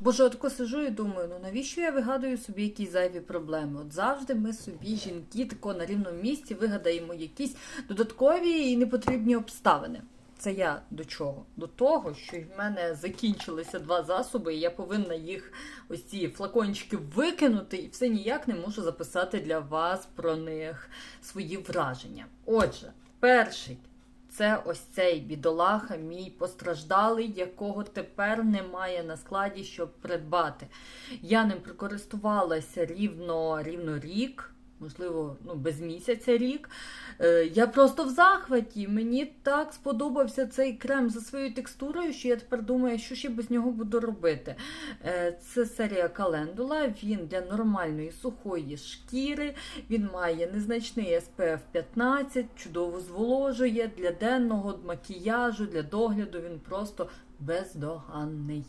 Боже, отко сижу і думаю, ну навіщо я вигадую собі якісь зайві проблеми? От завжди ми собі, жінки, тако на рівному місці вигадаємо якісь додаткові і непотрібні обставини. Це я до чого? До того, що в мене закінчилися два засоби, і я повинна їх ось ці флакончики викинути, і все ніяк не можу записати для вас про них свої враження. Отже, перший це ось цей бідолаха, мій постраждалий, якого тепер немає на складі, щоб придбати. Я ним прикористувалася рівно, рівно рік. Можливо, ну, без місяця рік. Е, я просто в захваті. Мені так сподобався цей крем за своєю текстурою, що я тепер думаю, що ще без нього буду робити. Е, це серія календула. Він для нормальної сухої шкіри. Він має незначний SPF 15, чудово зволожує для денного макіяжу, для догляду. Він просто бездоганний.